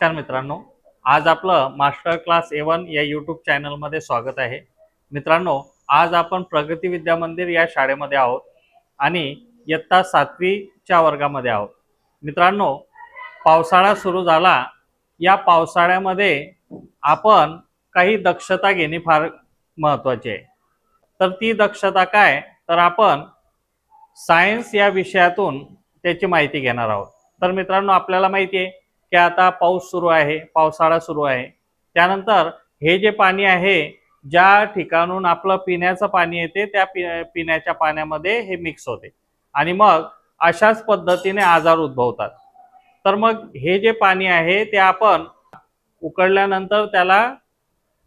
नमस्कार मित्रांनो. आज आपलं मास्टर क्लास ए वन या यूट्यूब चॅनलमध्ये स्वागत आहे. मित्रांनो आज आपण प्रगती विद्या मंदिर या शाळेमध्ये आहोत आणि इयत्ता सातवीच्या वर्गामध्ये आहोत. मित्रांनो पावसाळा सुरू झाला. या पावसाळ्यामध्ये आपण काही दक्षता घेणे फार महत्त्वाची आहे. तर ती दक्षता काय? तर आपण सायन्स या विषयातून त्याची माहिती घेणार आहोत. तर मित्रांनो आपल्याला माहिती आहे की आता पाऊस सुरू आहे पावसाळा सुरू आहे. त्यानंतर हे जे पाणी आहे ज्या ठिकाणून आपलं पिण्याचं पाणी येते त्या पि पिण्याच्या पाण्यामध्ये हे मिक्स होते. आणि मग अशाच पद्धतीने आजार उद्भवतात. तर मग हे जे पाणी आहे ते आपण उकळल्यानंतर त्याला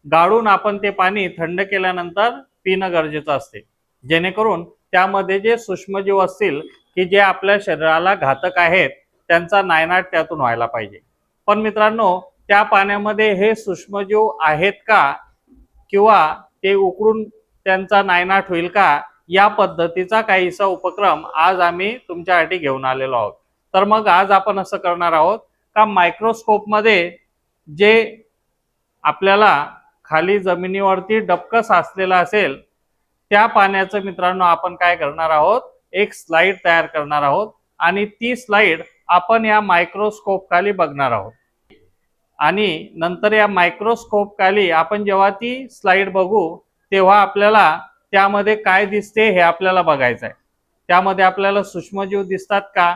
गाळून आपण ते पाणी थंड केल्यानंतर पिणं गरजेचं असते. जेणेकरून त्यामध्ये जे सूक्ष्मजीव असतील की जे आपल्या शरीराला घातक आहेत त्यांचा नायनाट त्यातून व्हायला पाहिजे. पण मित्रांनो त्या पाण्यामध्ये हे सूक्ष्मजीव आहेत का? किंवा ते उकळून त्यांचा नायनाट होईल का? या पद्धतीचा काहीसा उपक्रम आज आम्ही तुमच्यासाठी घेऊन आलेलो आहोत. तर मग आज आपण असं करणार आहोत का मायक्रोस्कोपमध्ये जे आपल्याला खाली जमिनीवरती डबकं साचलेलं असेल त्या पाण्याचं मित्रांनो आपण काय करणार आहोत? एक स्लाइड तयार करणार आहोत आणि ती स्लाइड आपण या मायक्रोस्कोप खाली बघणार आहोत. आणि नंतर या मायक्रोस्कोप खाली आपण जेव्हा ती स्लाइड बघू तेव्हा आपल्याला त्यामध्ये काय दिसते हे आपल्याला बघायचं आहे त्यामध्ये आपल्याला सूक्ष्मजीव दिसतात का?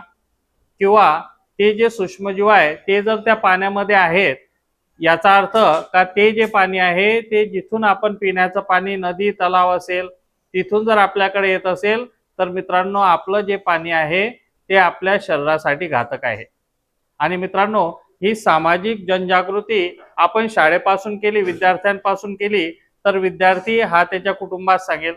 किंवा ते जे सूक्ष्मजीव आहे ते जर त्या पाण्यामध्ये आहेत याचा अर्थ का ते जे पाणी आहे ते जिथून आपण पिण्याचं पाणी नदी तलाव असेल तिथून जर आपल्याकडे येत असेल तर मित्रांनो आपलं जे पाणी आहे ते आपल्या शरीरासाठी घातक आहे. आणि मित्रांनो ही सामाजिक जनजागृती आपण शाळेपासून केली विद्यार्थ्यांपासून केली तर विद्यार्थी हा त्याच्या कुटुंबात सांगेल.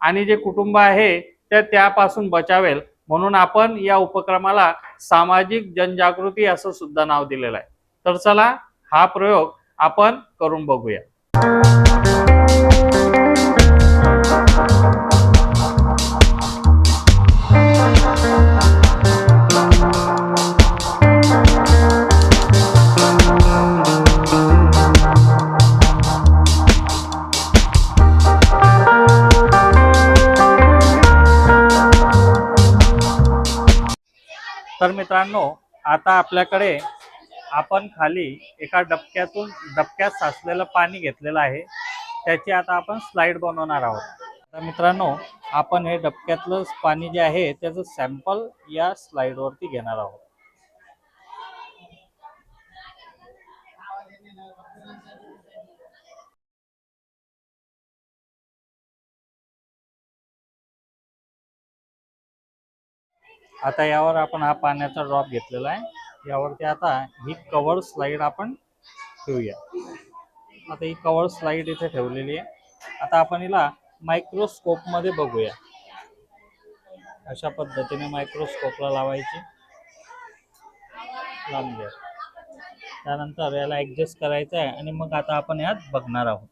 आणि जे कुटुंब आहे ते त्यापासून बचावेल. म्हणून आपण या उपक्रमाला सामाजिक जनजागृती असं सुद्धा नाव दिलेलं आहे. तर चला हा प्रयोग आपण करून बघूया. तर मित्रांनो आता आपल्याकडे आपण खाली एका डबक्यातून डबक्यात साचलेलं पाणी घेतलेलं आहे. त्याची आता आपण स्लाइड बनवणार आहोत. तर मित्रांनो आपण हे डबक्यातलं पाणी जे आहे त्याचं सॅम्पल या स्लाइडवरती घेणार आहोत. आता यावर आपण हा पाण्याचा ड्रॉप घेतलेला आहे. यावरती आता ही कवर स्लाईड आपण ठेवूया. आता ही कवर स्लाईड इथे ठेवलेली आहे. आता आपण हिला मायक्रोस्कोपमध्ये बघूया. अशा पद्धतीने मायक्रोस्कोपला लावायची. लावून त्यानंतर याला ॲडजस्ट करायचं आहे आणि मग आता आपण यात बघणार आहोत.